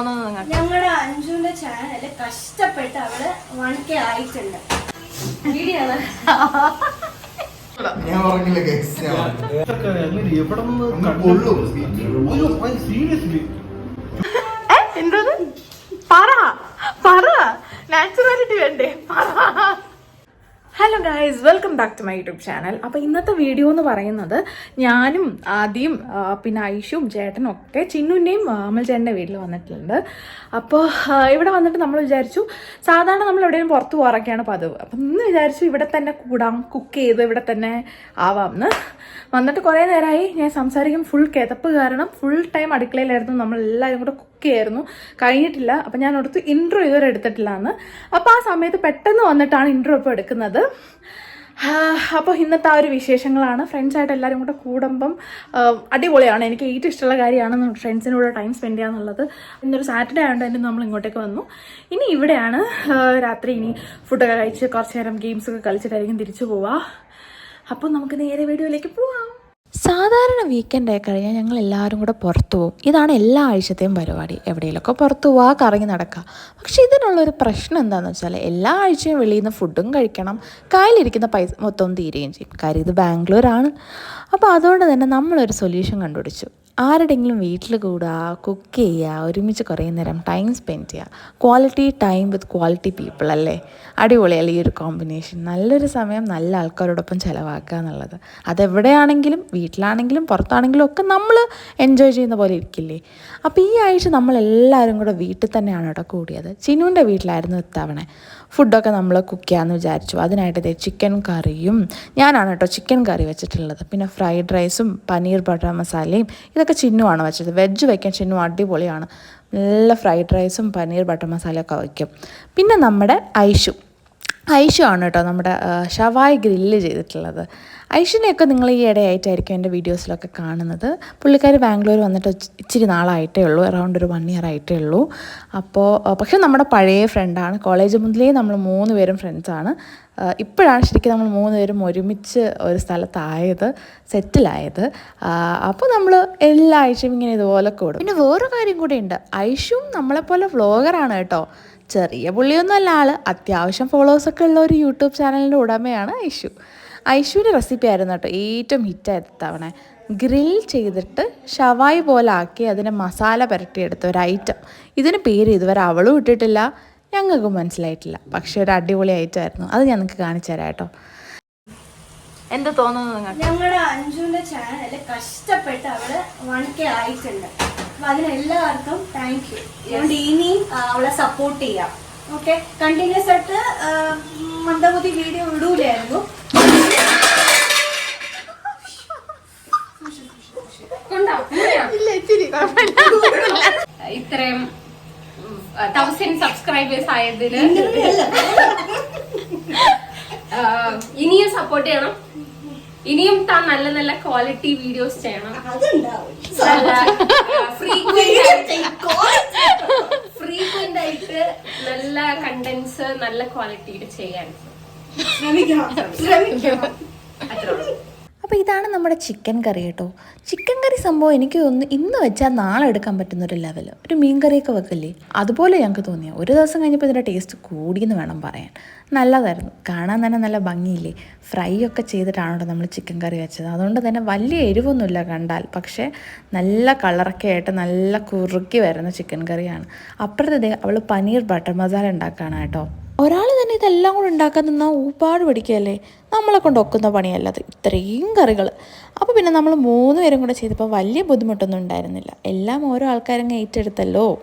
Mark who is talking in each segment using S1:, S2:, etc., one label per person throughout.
S1: തോന്നുന്നു നിങ്ങൾക്ക്
S2: ഞങ്ങളുടെ അഞ്ജുവിന്റെ ചാനൽ കഷ്ടപ്പെട്ട് അവൾ വൺ കെ ആയിട്ടുണ്ട്. വീഡിയോ
S3: ഞാൻ പറഞ്ഞില്ല
S1: പറ പറ. നാച്ചുറാലിറ്റി വേണ്ടേ? പറ. Hello guys welcome back to my YouTube channel അപ്പോൾ ഇന്നത്തെ വീഡിയോ എന്ന് പറയുന്നത് ഞാനും ആദ്യം പിന്നെ ഐഷും ചേട്ടനും ഒക്കെ ചിന്നുവിന്റെയും അമൽ ചേട്ടന്റെ വീട്ടിൽ വന്നിട്ടുണ്ട്. അപ്പോൾ ഇവിടെ വന്നിട്ട് നമ്മൾ വിചാരിച്ചു സാധാരണ നമ്മൾ എവിടെയും പുറത്ത് പോകാറൊക്കെയാണ് പതിവ്. അപ്പം ഇന്ന് വിചാരിച്ചു ഇവിടെ തന്നെ കൂടാം കുക്ക് ചെയ്ത് ഇവിടെ തന്നെ ആവാം എന്ന് വന്നിട്ട് കുറേ നേരമായി ഞാൻ സംസാരിക്കും ഫുൾ കിതപ്പ് കാരണം ഫുൾ ടൈം അടുക്കളയിലായിരുന്നു നമ്മൾ എല്ലാവരും കൂടെ കുക്ക് കഴിഞ്ഞിട്ടില്ല. അപ്പം ഞാൻ അടുത്ത് ഇൻട്രോ ഇതുവരെ എടുത്തിട്ടില്ല എന്ന് അപ്പോൾ ആ സമയത്ത് പെട്ടെന്ന് വന്നിട്ടാണ് ഇൻട്രോ ഇപ്പോൾ എടുക്കുന്നത്. അപ്പോൾ ഇന്നത്തെ ആ ഒരു വിശേഷങ്ങളാണ്. ഫ്രണ്ട്സായിട്ട് എല്ലാവരും കൂടെ കൂടുമ്പം അടിപൊളിയാണ്. എനിക്ക് ഏറ്റവും ഇഷ്ടമുള്ള കാര്യമാണ് ഫ്രണ്ട്സിന്റെ കൂടെ ടൈം സ്പെൻഡ് ചെയ്യാന്നുള്ളത്. ഇന്നൊരു സാറ്റർഡേ ആയതുകൊണ്ട് തന്നെ നമ്മൾ ഇങ്ങോട്ടേക്ക് വന്നു. ഇനി ഇവിടെയാണ് രാത്രി ഇനി ഫുഡൊക്കെ കഴിച്ച് കുറച്ച് നേരം ഗെയിംസൊക്കെ കളിച്ചിട്ടായിരിക്കും തിരിച്ചു പോവുക. അപ്പോൾ നമുക്ക് നേരെ വീഡിയോയിലേക്ക് പോവാം.
S4: സാധാരണ വീക്കെൻഡ് ആയി കഴിഞ്ഞാൽ ഞങ്ങൾ എല്ലാവരും കൂടെ പുറത്തു പോകും. ഇതാണ് എല്ലാ ആഴ്ചത്തെയും പരിപാടി. എവിടെയെങ്കിലുമൊക്കെ പുറത്തു പോവാ കറങ്ങി നടക്കുക പക്ഷേ ഇതിനുള്ളൊരു പ്രശ്നം എന്താണെന്ന് വെച്ചാൽ എല്ലാ ആഴ്ചയും വെളിയിൽ നിന്ന് ഫുഡും കഴിക്കണം. കയ്യിലിരിക്കുന്ന പൈസ മൊത്തം തീരുകയും ചെയ്യും. കാര്യം ഇത് ബാംഗ്ലൂരാണ്. അപ്പോൾ അതുകൊണ്ട് തന്നെ നമ്മളൊരു സൊല്യൂഷൻ കണ്ടുപിടിച്ചു. ആരുടെങ്കിലും വീട്ടിൽ കൂടുക കുക്ക് ചെയ്യുക ഒരുമിച്ച് കുറേ നേരം ടൈം സ്പെൻഡ് ചെയ്യുക quality time with quality people അല്ലേ? അടിപൊളിയല്ലേ ഈ ഒരു കോമ്പിനേഷൻ നല്ലൊരു സമയം നല്ല ആൾക്കാരോടൊപ്പം ചിലവാക്കുക എന്നുള്ളത്. അതെവിടെയാണെങ്കിലും വീട്ടിലാണെങ്കിലും പുറത്താണെങ്കിലും ഒക്കെ നമ്മൾ എൻജോയ് ചെയ്യുന്ന പോലെ ഇരിക്കില്ലേ? അപ്പോൾ ഈ ആഴ്ച നമ്മളെല്ലാവരും കൂടെ വീട്ടിൽ തന്നെയാണ് കേട്ടോ കൂടിയത്. ചിനുവിന്റെ വീട്ടിലായിരുന്നു ഇത്തവണ. ഫുഡൊക്കെ നമ്മൾ കുക്ക് ചെയ്യാമെന്ന് വിചാരിച്ചു. അതിനായിട്ട് ഇതേ ചിക്കൻ കറിയും ഞാനാണ് കേട്ടോ ചിക്കൻ കറി വെച്ചിട്ടുള്ളത്. പിന്നെ ഫ്രൈഡ് റൈസും പനീർ ബട്ടർ മസാലയും ഇതൊക്കെ ചിന്നുവാണ് വെച്ചത്. വെജ് വയ്ക്കാൻ ചിന്നു അടിപൊളിയാണ്. നല്ല ഫ്രൈഡ് റൈസും പനീർ ബട്ടർ മസാലയൊക്കെ വയ്ക്കും. പിന്നെ നമ്മുടെ ഐഷു. ഐഷു ആണ് കേട്ടോ നമ്മുടെ ഷവായ് ഗ്രില്ല് ചെയ്തിട്ടുള്ളത്. ഐഷിനെയൊക്കെ നിങ്ങൾ ഈ ഇടയായിട്ടായിരിക്കും എന്റെ വീഡിയോസിലൊക്കെ കാണുന്നത്. പുള്ളിക്കാർ ബാംഗ്ലൂർ വന്നിട്ട് ഇച്ചിരി നാളായിട്ടേ ഉള്ളൂ അറൗണ്ട് ഒരു വൺ ഇയർ ആയിട്ടേ ഉള്ളൂ. അപ്പോൾ പക്ഷെ നമ്മുടെ പഴയ ഫ്രണ്ടാണ് കോളേജ് മുതലേ നമ്മൾ മൂന്ന് പേരും ഫ്രണ്ട്സാണ് ഇപ്പോഴാണ് ശരിക്കും നമ്മൾ മൂന്ന് പേരും ഒരുമിച്ച് ഒരു സ്ഥലത്തായത് സെറ്റിലായത്. അപ്പോൾ നമ്മൾ എല്ലാ ആഴ്ചയും ഇങ്ങനെ ഇതുപോലെ കൂടും. പിന്നെ വേറൊരു കാര്യം കൂടി ഉണ്ട്. ഐഷും നമ്മളെപ്പോലെ വ്ളോഗറാണ് കേട്ടോ. ചെറിയ പുള്ളിയൊന്നും അല്ല ആൾ അത്യാവശ്യം ഫോളോവേഴ്സൊക്കെ ഉള്ള ഒരു യൂട്യൂബ് ചാനലിന്റെ ഉടമയാണ് ഐഷു. ഐഷുവിന്റെ റെസിപ്പി ആയിരുന്നു കേട്ടോ ഏറ്റവും ഹിറ്റായത് തവണ. ഗ്രിൽ ചെയ്തിട്ട് ഷവായി പോലെ ആക്കി അതിനെ മസാല പുരട്ടിയെടുത്ത ഒരു ഐറ്റം ഇതിന് പേര് ഇതുവരെ അവളും ഇട്ടിട്ടില്ല. ഞങ്ങൾക്കും മനസ്സിലായിട്ടില്ല. പക്ഷേ ഒരു അടിപൊളി ഐറ്റം ആയിരുന്നു. അത് ഞാൻ നിങ്ങൾക്ക് കാണിച്ചു തരാം കേട്ടോ.
S1: എന്ത് തോന്നുന്നു നിങ്ങൾക്ക്?
S2: ഞങ്ങളുടെ അഞ്ജുവിന്റെ ചാനൽ കഷ്ടപ്പെട്ട് അവൾ വൺ കെ ആയിട്ടുണ്ട്. അപ്പൊ അതിനെല്ലാവർക്കും താങ്ക് യു അതുകൊണ്ട് ഇനിയും അവളെ സപ്പോർട്ട് ചെയ്യാം. ഓക്കെ കണ്ടിന്യൂസ് ആയിട്ട് മന്ദബുദ്ധി വീഡിയോ ഇടൂലായിരുന്നു.
S5: ഇത്രയും തൗസൻഡ് സബ്സ്ക്രൈബേഴ്സ് ആയതിന് ഇനിയും സപ്പോർട്ട് ചെയ്യണം. ഇനിയും താൻ നല്ല നല്ല ക്വാളിറ്റി വീഡിയോസ് ചെയ്യണം. നല്ല ഫ്രീക്വന്റ് ആയിട്ട് നല്ല കണ്ടന്റ്സ് നല്ല ക്വാളിറ്റിയിൽ ചെയ്യാൻ
S2: ശ്രമിക്കണം. ശ്രമിക്കണം.
S5: അത്രേ
S4: അപ്പോൾ ഇതാണ് നമ്മുടെ ചിക്കൻ കറി കേട്ടോ ചിക്കൻ കറി സംഭവം എനിക്ക് തോന്നുന്നു ഇന്ന് വെച്ചാൽ നാളെ എടുക്കാൻ പറ്റുന്ന ഒരു ലെവൽ ഒരു മീൻ കറിയൊക്കെ വെക്കില്ലേ? അതുപോലെ ഞങ്ങൾക്ക് തോന്നിയ. ഒരു ദിവസം കഴിഞ്ഞപ്പോൾ ഇതിന്റെ ടേസ്റ്റ് കൂടിയെന്ന് വേണം പറയാൻ. നല്ലതായിരുന്നു. കാണാൻ തന്നെ നല്ല ഭംഗിയില്ലേ? ഫ്രൈ ഒക്കെ ചെയ്തിട്ടാണ് നമ്മൾ ചിക്കൻ കറി വെച്ചത്. അതുകൊണ്ട് തന്നെ വലിയ എരിവൊന്നുമില്ല കണ്ടാൽ. പക്ഷേ നല്ല കളറൊക്കെ ആയിട്ട് നല്ല കുറുക്കി വരുന്ന ചിക്കൻ കറിയാണ് അപ്പുറത്തെ അവൾ പനീർ ബട്ടർ മസാല ഉണ്ടാക്കുകയാണ് കേട്ടോ. ഒരാൾ തന്നെ ഇതെല്ലാം കൂടെ ഉണ്ടാക്കാൻ നിന്നാൽ ഒരുപാട് പഠിക്കുകയല്ലേ? നമ്മളെ കൊണ്ട് ഒക്കുന്ന പണിയല്ല അത്. ഇത്രയും കറികൾ. അപ്പോൾ പിന്നെ നമ്മൾ മൂന്ന് പേരും കൂടെ ചെയ്തപ്പോൾ വലിയ ബുദ്ധിമുട്ടൊന്നും ഉണ്ടായിരുന്നില്ല. എല്ലാം ഓരോ ആൾക്കാരങ്ങ് ഏറ്റെടുത്തല്ലോ.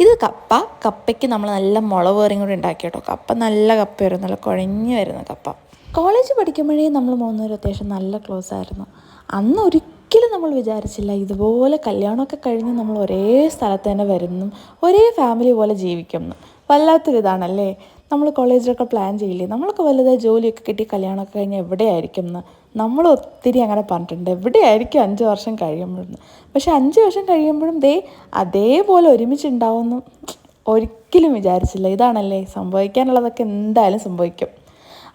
S4: ഇത് കപ്പ. കപ്പയ്ക്ക് നമ്മൾ നല്ല മുളക് കറിയും കൂടെ ഉണ്ടാക്കി കേട്ടോ. കപ്പ നല്ല കപ്പയായിരുന്നു നല്ല കുഴഞ്ഞു വരുന്ന കപ്പ. കോളേജ് പഠിക്കുമ്പോഴേ നമ്മൾ മൂന്നുപേരും അത്യാവശ്യം നല്ല ക്ലോസ് ആയിരുന്നു. അന്ന് ഒരിക്കലും നമ്മൾ വിചാരിച്ചില്ല ഇതുപോലെ കല്യാണമൊക്കെ കഴിഞ്ഞ് നമ്മൾ ഒരേ സ്ഥലത്ത് തന്നെ വരുന്നു. ഒരേ ഫാമിലി പോലെ ജീവിക്കുന്നു. വല്ലാത്തൊരു ഇതാണല്ലേ നമ്മൾ കോളേജിലൊക്കെ പ്ലാൻ ചെയ്യില്ലേ? നമ്മളൊക്കെ വലുതായി ജോലിയൊക്കെ കിട്ടി കല്യാണമൊക്കെ കഴിഞ്ഞ് എവിടെയായിരിക്കും എന്ന് നമ്മൾ ഒത്തിരി അങ്ങനെ പറഞ്ഞിട്ടുണ്ട്. എവിടെയായിരിക്കും അഞ്ച് വർഷം കഴിയുമ്പോഴെന്ന്? പക്ഷെ അഞ്ച് വർഷം കഴിയുമ്പോഴും ദേ അതേപോലെ ഒരുമിച്ചുണ്ടാവുമെന്ന് ഒരിക്കലും വിചാരിച്ചില്ല. ഇതാണല്ലേ സംഭവിക്കാനുള്ളതൊക്കെ എന്തായാലും സംഭവിക്കും.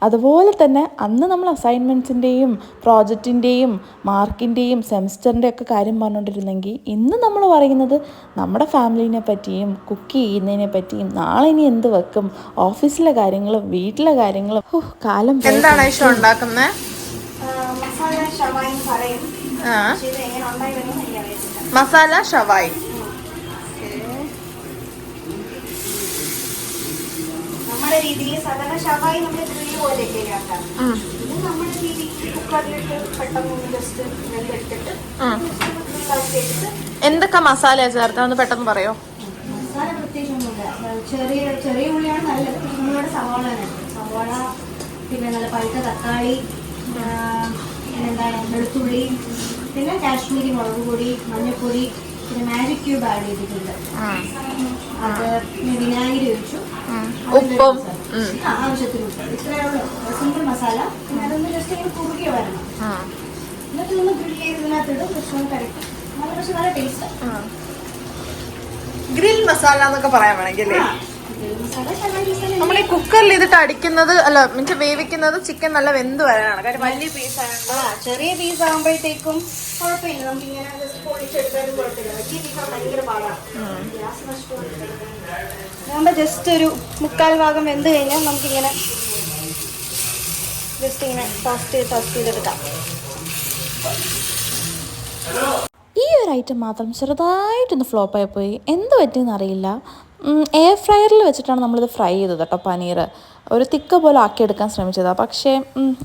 S4: അതുപോലെ തന്നെ അന്ന് നമ്മൾ അസൈൻമെന്റ്സിന്റെയും പ്രോജക്റ്റിന്റെയും മാർക്കിന്റെയും സെമിസ്റ്ററിന്റെ ഒക്കെ കാര്യം പറഞ്ഞുകൊണ്ടിരുന്നെങ്കിൽ ഇന്ന് നമ്മൾ പറയുന്നത് നമ്മുടെ ഫാമിലിനെ പറ്റിയും കുക്ക് ചെയ്യുന്നതിനെ പറ്റിയും നാളെ ഇനി എന്ത് വെക്കും? ഓഫീസിലെ കാര്യങ്ങളും വീട്ടിലെ കാര്യങ്ങളും. കാലം
S1: എന്താണ് ഇഷ്ടം ഉണ്ടാക്കുന്നത്
S2: മസാല ഷവായി എന്ന് പറയും
S1: ആ
S2: പക്ഷേ ഇത് എങ്ങനെ ഉണ്ടായി വരുമെന്ന് എനിക്ക് അറിയത്തില്ല
S1: മസാല ഷവായി
S2: നമ്മുടെ രീതിയിൽ സാധാരണ ശവായി നമ്മൾ ഗ്രില്ല് പോലെയൊക്കെ ആക്കാം ഇത് നമ്മുടെ രീതിക്ക് കുക്കറിലിട്ട് പെട്ടെന്ന് ഒന്ന് ജസ്റ്റ് വെന്തെടുത്തിട്ട് എടുത്ത്
S1: എന്തൊക്കെ മസാല ചേർത്താന്ന് പെട്ടെന്ന് പറയോ?
S2: മസാല പ്രത്യേകിച്ചൊന്നുമില്ല. ചെറിയ ചെറിയ ഉള്ളിയാണ് നല്ല നമ്മളിവിടെ സവാള സവാള പിന്നെ നല്ല പഴുത്ത തക്കാളി ആഹ് പിന്നെന്താണ് വെളുത്തുള്ളി പിന്നെ കാശ്മീരി മുളക് പൊടി മഞ്ഞൾപ്പൊടി പിന്നെ മാജിക് ക്യൂബ് ആഡ് ചെയ്തിട്ടുണ്ട്. അത് വിനാഗിരി ഒഴിച്ചു.
S1: ഉപ്പും. ഉം.
S2: ആ, ആവശ്യത്തിന് ഉപ്പ്. ഇത്രയേ സിമ്പിൾ മസാല പിന്നെ അതൊന്ന് ജസ്റ്റ് ഇങ്ങനെ കുറുകി വരണം. എന്നിട്ട് ഒന്ന് ഗ്രിൽ ചെയ്ത് ഇതിനകത്തിടും ജസ്റ്റ് ഒന്ന് കഴിക്കും നല്ല പക്ഷെ നല്ല ടേസ്റ്റ്
S1: ഗ്രിൽ മസാല എന്നൊക്കെ പറയാൻ വേണമെങ്കിൽ അല്ലേ
S2: മസാല ഷവായി മസാല
S1: നമ്മൾ ഈ കുക്കറിൽ ഇതിട്ട് അടിക്കുന്നത് അല്ല മീൻസ് വേവിക്കുന്നത് ചിക്കൻ നല്ല വെന്ത് വരാനാണ്. കാര്യം വലിയ പീസ്
S2: ആ ചെറിയ പീസ് ആകുമ്പോഴത്തേക്കും കുഴപ്പമില്ല. നമുക്ക് ഇങ്ങനെ പൊളിച്ചെടുത്താലും കുഴപ്പമില്ല. വലിയ പീസ് ഭയങ്കര പാടാണ് ജസ്റ്റ് ഒരു മുക്കാൽ ഭാഗം വെന്ത് കഴിഞ്ഞാൽ നമുക്കിങ്ങനെ ജസ്റ്റ് ഇങ്ങനെ ടോസ്റ്റ് ചെയ്ത് ടോസ്റ്റ് ചെയ്തെടുക്കാം.
S4: ഈ ഒരു ഐറ്റം മാത്രം ചെറുതായിട്ടൊന്ന് ഫ്ലോപ്പായി പോയി. എന്ത് പറ്റിയെന്ന് അറിയില്ല. എയർ ഫ്രയറിൽ വെച്ചിട്ടാണ് നമ്മളിത് ഫ്രൈ ചെയ്തത് കേട്ടോ പനീർ ഒരു തിക്ക പോലെ ആക്കിയെടുക്കാൻ ശ്രമിച്ചതാണ് പക്ഷേ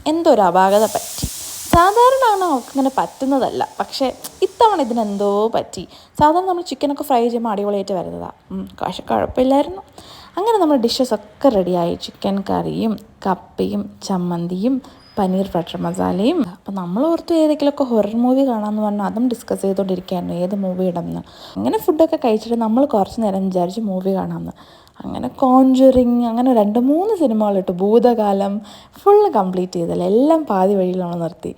S4: എന്തോ ഒരു അപാകത പറ്റി. സാധാരണ ആണ് അവൾക്കിങ്ങനെ പറ്റുന്നതല്ല. പക്ഷേ ഇത്തവണ ഇതിനെന്തോ പറ്റി. സാധാരണ നമ്മൾ ചിക്കനൊക്കെ ഫ്രൈ ചെയ്യുമ്പോൾ അടിപൊളിയായിട്ട് വരുന്നതാണ് പക്ഷേ കുഴപ്പമില്ലായിരുന്നു. അങ്ങനെ നമ്മുടെ ഡിഷസ് ഒക്കെ റെഡിയായി ചിക്കൻ കറിയും കപ്പയും ചമ്മന്തിയും പനീർ ബട്ടർ മസാലയും. അപ്പം നമ്മൾ ഓർത്ത് ഏതെങ്കിലുമൊക്കെ ഹൊറർ മൂവി കാണാമെന്ന് പറഞ്ഞാൽ അതും ഡിസ്കസ് ചെയ്തുകൊണ്ടിരിക്കുകയായിരുന്നു ഏത് മൂവി ഇടമെന്ന് അങ്ങനെ ഫുഡൊക്കെ കഴിച്ചിട്ട് നമ്മൾ കുറച്ച് നേരം വിചാരിച്ച് മൂവി കാണാമെന്ന് അങ്ങനെ കോൺജുറിങ് അങ്ങനെ രണ്ട് മൂന്ന് സിനിമകളിട്ടു ഭൂതകാലം ഫുള്ള് കംപ്ലീറ്റ് ചെയ്തല്ല. എല്ലാം പാതി നമ്മൾ നിർത്തി.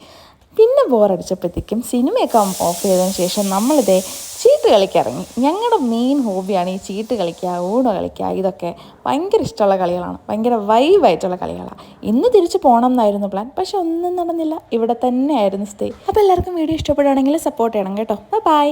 S4: പിന്നെ ബോറടിച്ചപ്പോഴത്തേക്കും സിനിമയൊക്കെ ഓഫ് ചെയ്തതിന് ശേഷം നമ്മളിതേ ചീട്ട് കളിക്കിറങ്ങി. ഞങ്ങളുടെ മെയിൻ ഹോബിയാണ് ഈ ചീട്ട് കളിക്കുക ഊണ കളിക്കുക. ഇതൊക്കെ ഭയങ്കര ഇഷ്ടമുള്ള കളികളാണ്. ഭയങ്കര വൈവായിട്ടുള്ള കളികളാണ് ഇന്ന് തിരിച്ചു പോകണം എന്നായിരുന്നു പ്ലാൻ പക്ഷെ ഒന്നും നടന്നില്ല. ഇവിടെ തന്നെ ആയിരുന്നു സ്റ്റേ അപ്പോൾ എല്ലാവർക്കും വീഡിയോ ഇഷ്ടപ്പെടുകയാണെങ്കിൽ സപ്പോർട്ട് ചെയ്യണം കേട്ടോ. ബൈ